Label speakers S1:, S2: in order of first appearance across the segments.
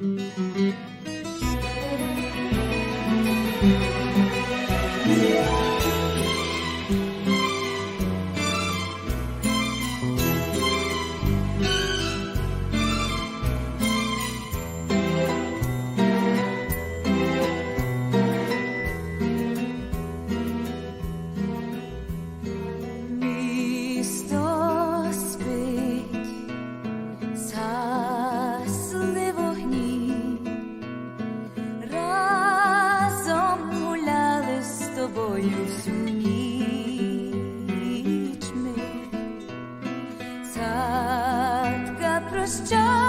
S1: Música Прощай.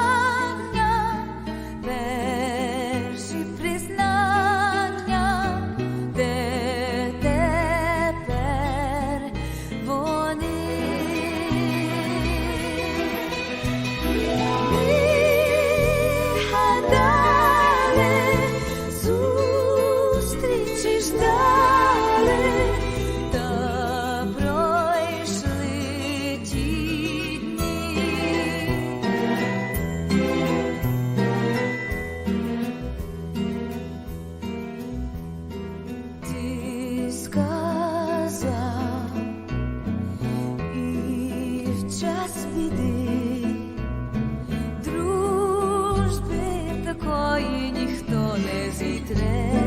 S1: біди, дружби такої ніхто не зітре.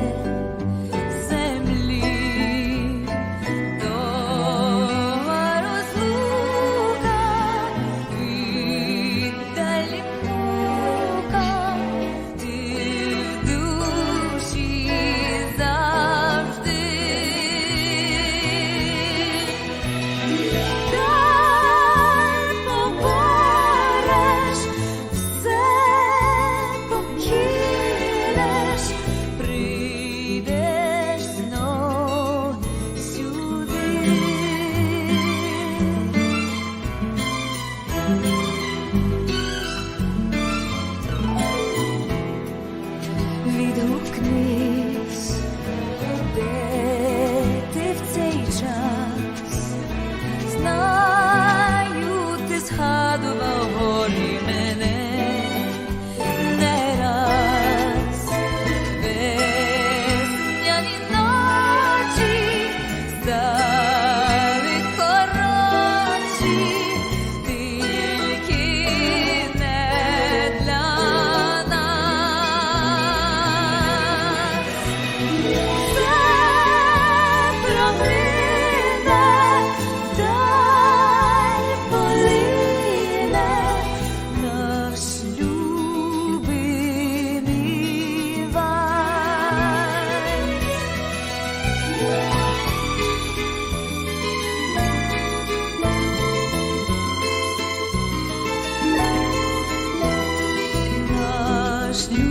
S1: час, знаю, ти згадував горі мене не раз весняні ночі стали коротші. you.